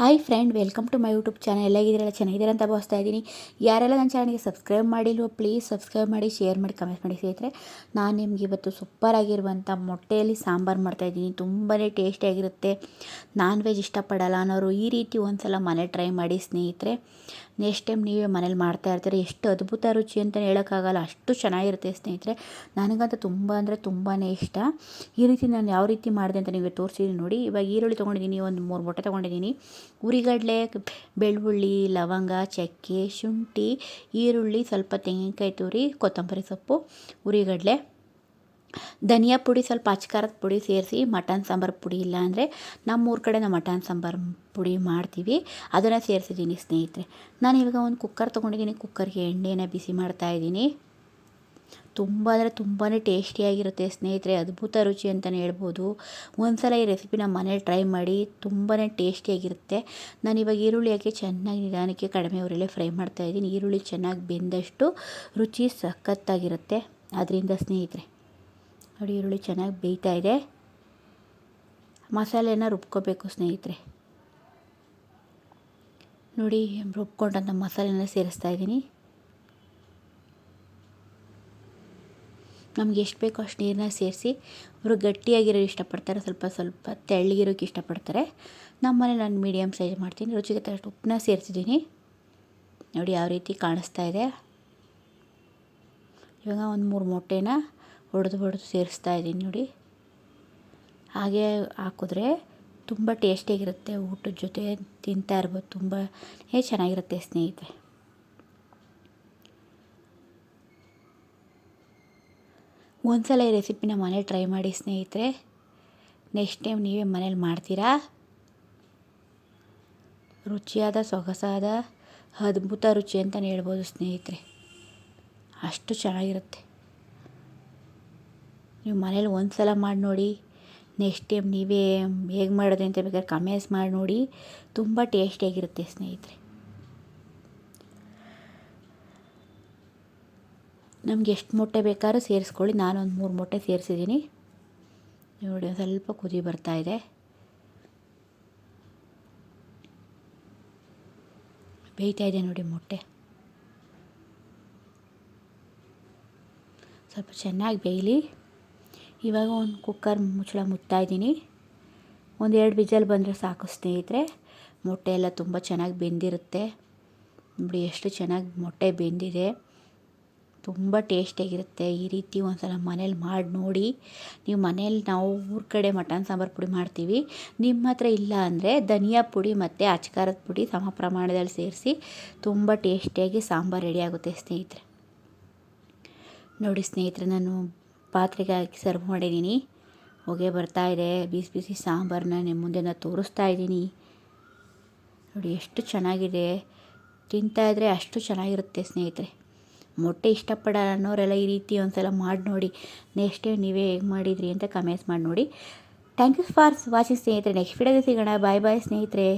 Hi friend, welcome to my YouTube channel. ಎಲ್ಲ ಇದ್ರೆಲ್ಲ ಚೆನ್ನಾಗಿದ್ದೀರಾ ಅಂತ ಭಾವಿಸ್ತಾ ಇದ್ದೀನಿ. ಯಾರೆಲ್ಲ ನನ್ನ ಚಾನಲ್ಗೆ ಸಬ್ಸ್ಕ್ರೈಬ್ ಮಾಡಿಲ್ವೋ, ಪ್ಲೀಸ್ ಸಬ್ಸ್ಕ್ರೈಬ್ ಮಾಡಿ, ಶೇರ್ ಮಾಡಿ, ಕಮೆಂಟ್ ಮಾಡಿ. ಸ್ನೇಹಿತರೆ, ನಾನು ನಿಮಗೆ ಇವತ್ತು ಸೂಪರ್ ಆಗಿರುವಂಥ ಮೊಟ್ಟೆಯಲ್ಲಿ ಸಾಂಬಾರು ಮಾಡ್ತಾಯಿದ್ದೀನಿ ತುಂಬಾ ಟೇಸ್ಟಿಯಾಗಿರುತ್ತೆ ನಾನ್ ವೆಜ್ ಇಷ್ಟಪಡಲ್ಲ ಅನ್ನೋರು ಈ ರೀತಿ ಒಂದು ಸಲ ಮನೆ ಟ್ರೈ ಮಾಡಿ ಸ್ನೇಹಿತರೆ. ನೆಕ್ಸ್ಟ್ ಟೈಮ್ ನೀವೇ ಮನೇಲಿ ಮಾಡ್ತಾ ಇರ್ತೀರಿ. ಎಷ್ಟು ಅದ್ಭುತ ರುಚಿ ಅಂತ ಹೇಳೋಕ್ಕಾಗಲ್ಲ. ಅಷ್ಟು ಚೆನ್ನಾಗಿರುತ್ತೆ ಸ್ನೇಹಿತರೆ. ನನಗಂತೂ ತುಂಬ ಅಂದರೆ ತುಂಬಾ ಇಷ್ಟ. ಈ ರೀತಿ ನಾನು ಯಾವ ರೀತಿ ಮಾಡಿದೆ ಅಂತ ನಿಮಗೆ ತೋರಿಸಿದ್ದೀನಿ ನೋಡಿ. ಇವಾಗ ಈರುಳ್ಳಿ ತೊಗೊಂಡಿದ್ದೀನಿ ಒಂದು ಮೂರು ಮೊಟ್ಟೆ ತೊಗೊಂಡಿದ್ದೀನಿ ಉರಿಗಡಲೆ, ಬೆಳ್ಳುಳ್ಳಿ, ಲವಂಗ, ಚಕ್ಕೆ, ಶುಂಠಿ, ಈರುಳ್ಳಿ, ಸ್ವಲ್ಪ ತೆಂಗಿನಕಾಯಿ ತುರಿ, ಕೊತ್ತಂಬರಿ ಸೊಪ್ಪು, ಉರಿಗಡಲೆ. ಧನಿಯಾ ಪುಡಿ ಸ್ವಲ್ಪ ಅಚ್ಕಾರದ ಪುಡಿ ಸೇರಿಸಿ, ಮಟನ್ ಸಾಂಬಾರು ಪುಡಿ ಇಲ್ಲ ಅಂದರೆ ನಮ್ಮೂರ ಕಡೆ ನಾವು ಮಟನ್ ಸಾಂಬಾರು ಪುಡಿ ಮಾಡ್ತೀವಿ. ಅದನ್ನು ಸೇರಿಸಿದ್ದೀನಿ ಸ್ನೇಹಿತರೆ. ನಾನು ಇವಾಗ ಒಂದು ಕುಕ್ಕರ್ ತೊಗೊಂಡಿದ್ದೀನಿ. ಕುಕ್ಕರ್ಗೆ ಎಣ್ಣೆನ ಬಿಸಿ ಮಾಡ್ತಾಯಿದ್ದೀನಿ ತುಂಬ, ಅಂದರೆ ತುಂಬಾ ಟೇಸ್ಟಿಯಾಗಿರುತ್ತೆ ಸ್ನೇಹಿತರೆ, ಅದ್ಭುತ ರುಚಿ ಅಂತಲೇ ಹೇಳ್ಬೋದು. ಒಂದು ಸಲ ಈ ರೆಸಿಪಿನ ಮನೇಲಿ ಟ್ರೈ ಮಾಡಿ ತುಂಬಾ ಟೇಸ್ಟಿಯಾಗಿರುತ್ತೆ ನಾನು ಇವಾಗ ಈರುಳ್ಳಿ ಹಾಕಿ ಚೆನ್ನಾಗಿ ನಿಧಾನಕ್ಕೆ ಕಡಿಮೆ ಉರಿಲೇ ಫ್ರೈ ಮಾಡ್ತಾಯಿದ್ದೀನಿ ಈರುಳ್ಳಿ ಚೆನ್ನಾಗಿ ಬೆಂದಷ್ಟು ರುಚಿ ಸಖತ್ತಾಗಿರುತ್ತೆ ಅದರಿಂದ ಸ್ನೇಹಿತರೆ. ನೋಡಿ, ಈರುಳ್ಳಿ ಚೆನ್ನಾಗಿ ಬೇಯ್ತಾ ಇದೆ. ಮಸಾಲೆನ ರುಬ್ಕೋಬೇಕು ಸ್ನೇಹಿತರೆ. ನೋಡಿ, ರುಬ್ಕೊಂಡಂಥ ಮಸಾಲೆನ ಸೇರಿಸ್ತಾ ಇದ್ದೀನಿ. ನಮ್ಗೆ ಎಷ್ಟು ಬೇಕೋ ಅಷ್ಟು ನೀರನ್ನ ಸೇರಿಸಿ ಅವರು ಗಟ್ಟಿಯಾಗಿರೋ ಇಷ್ಟಪಡ್ತಾರೆ, ಸ್ವಲ್ಪ ಸ್ವಲ್ಪ ತೆಳ್ಳಗಿರೋಕ್ಕೆ ಇಷ್ಟಪಡ್ತಾರೆ. ನಮ್ಮ ಮನೆ ನಾನು ಮೀಡಿಯಮ್ ಸೈಜ್ ಮಾಡ್ತೀನಿ, ರುಚಿಗೆ ತಕ್ಕಷ್ಟು ಉಪ್ಪನ್ನ ಸೇರಿಸಿದ್ದೀನಿ. ನೋಡಿ ಯಾವ ರೀತಿ ಕಾಣಿಸ್ತಾ ಇದೆ. ಇವಾಗ ಒಂದು ಮೂರು ಮೊಟ್ಟೆನ ಹೊಡೆದು ಹೊಡೆದು ಸೇರಿಸ್ತಾ ಇದ್ದೀನಿ ನೋಡಿ. ಹಾಗೆ ಹಾಕಿದ್ರೆ ತುಂಬ ಟೇಸ್ಟಿಯಾಗಿರುತ್ತೆ ಊಟದ ಜೊತೆ ತಿಂತಾ ಇರ್ಬೋದು, ತುಂಬ ಚೆನ್ನಾಗಿರುತ್ತೆ ಸ್ನೇಹಿತರೆ. ಒಂದ್ಸಲ ಈ ರೆಸಿಪಿನ ಮನೇಲಿ ಟ್ರೈ ಮಾಡಿ ಸ್ನೇಹಿತರೆ. ನೆಕ್ಸ್ಟ್ ಟೈಮ್ ನೀವೇ ಮನೇಲಿ ಮಾಡ್ತೀರಾ? ರುಚಿಯಾದ, ಸೊಗಸಾದ, ಅದ್ಭುತ ರುಚಿ ಅಂತಲೇ ಹೇಳ್ಬೋದು ಸ್ನೇಹಿತರೆ. ಅಷ್ಟು ಚೆನ್ನಾಗಿರುತ್ತೆ. ನೀವು ಮನೇಲಿ ಒಂದು ಸಲ ಮಾಡಿ ನೋಡಿ. ನೆಕ್ಸ್ಟ್ ಟೈಮ್ ನೀವೇ ಹೇಗೆ ಮಾಡೋದು ಅಂತ ಬೇಕಾದ್ರೆ ಕಮೆಂಟ್ಸ್ ಮಾಡಿ ನೋಡಿ. ತುಂಬ ಟೇಸ್ಟಿಯಾಗಿರುತ್ತೆ ಸ್ನೇಹಿತರೆ. ನಮ್ಗೆ ಎಷ್ಟು ಮೊಟ್ಟೆ ಬೇಕಾದ್ರೂ ಸೇರಿಸ್ಕೊಳ್ಳಿ. ನಾನೊಂದು ಮೂರು ಮೊಟ್ಟೆ ಸೇರಿಸಿದ್ದೀನಿ. ನೋಡಿ, ಒಂದು ಸ್ವಲ್ಪ ಕುದಿ ಬರ್ತಾ ಇದೆ. ಬೇಯ್ತಾ ಇದೆ ನೋಡಿ ಮೊಟ್ಟೆ. ಸ್ವಲ್ಪ ಚೆನ್ನಾಗಿ ಬೇಯಲಿ. ಇವಾಗ ಒಂದು ಕುಕ್ಕರ್ ಮುಚ್ಚಳ ಮುಚ್ತಾ ಇದ್ದೀನಿ. ಒಂದು ಎರಡು ವಿಜಲ್ ಬಂದರೆ ಸಾಕು ಸ್ನೇಹಿತರೆ. ಮೊಟ್ಟೆ ಎಲ್ಲ ತುಂಬ ಚೆನ್ನಾಗಿ ಬೆಂದಿರುತ್ತೆ. ನೋಡಿ, ಎಷ್ಟು ಚೆನ್ನಾಗಿ ಮೊಟ್ಟೆ ಬೆಂದಿದೆ. ತುಂಬ ಟೇಸ್ಟಿಯಾಗಿರುತ್ತೆ ಈ ರೀತಿ ಒಂದು ಸಲ ಮನೇಲಿ ಮಾಡಿ ನೋಡಿ. ನೀವು ಮನೇಲಿ ನಾವು ಊರ ಕಡೆ ಮಟನ್, ಸಾಂಬಾರು ಪುಡಿ ಮಾಡ್ತೀವಿ. ನಿಮ್ಮ ಹತ್ರ ಇಲ್ಲ ಅಂದರೆ ಧನಿಯಾ ಪುಡಿ ಮತ್ತು ಅಚ್ಕಾರದ ಪುಡಿ ಸಮ ಪ್ರಮಾಣದಲ್ಲಿ ಸೇರಿಸಿ ತುಂಬ ಟೇಸ್ಟಿಯಾಗಿ ಸಾಂಬಾರು ರೆಡಿ ಆಗುತ್ತೆ ಸ್ನೇಹಿತರೆ. ನೋಡಿ ಸ್ನೇಹಿತರೆ, ನಾನು ಪಾತ್ರೆಗೆ ಹಾಕಿ ಸರ್ವ್ ಮಾಡಿದ್ದೀನಿ. ಹೊಗೆ ಬರ್ತಾ ಇದೆ. ಬಿಸಿ ಬಿಸಿ ಸಾಂಬಾರನ್ನ ನಿಮ್ಮ ಮುಂದೆ ನಾನು ತೋರಿಸ್ತಾ ಇದ್ದೀನಿ. ನೋಡಿ ಎಷ್ಟು ಚೆನ್ನಾಗಿದೆ. ತಿಂತಾಯಿದ್ರೆ ಅಷ್ಟು ಚೆನ್ನಾಗಿರುತ್ತೆ ಸ್ನೇಹಿತರೆ. ಮೊಟ್ಟೆ ಇಷ್ಟಪಡೋ ಅನ್ನೋರೆಲ್ಲ ಈ ರೀತಿ ಒಂದು ಸಲ ಮಾಡಿ ನೋಡಿ. ನೆಕ್ಸ್ಟ್ ಟೈಮ್ ನೀವೇ ಹೇಗೆ ಮಾಡಿದ್ರಿ ಅಂತ ಕಮೆಂಟ್ಸ್ ಮಾಡಿ ನೋಡಿ. ಥ್ಯಾಂಕ್ ಯು ಫಾರ್ ವಾಚಿಂಗ್ ಸ್ನೇಹಿತರೆ. ನೆಕ್ಸ್ಟ್ ವಿಡಿಯೋದಲ್ಲಿ ಸಿಗೋಣ. ಬಾಯ್ ಬಾಯ್ ಸ್ನೇಹಿತರೆ.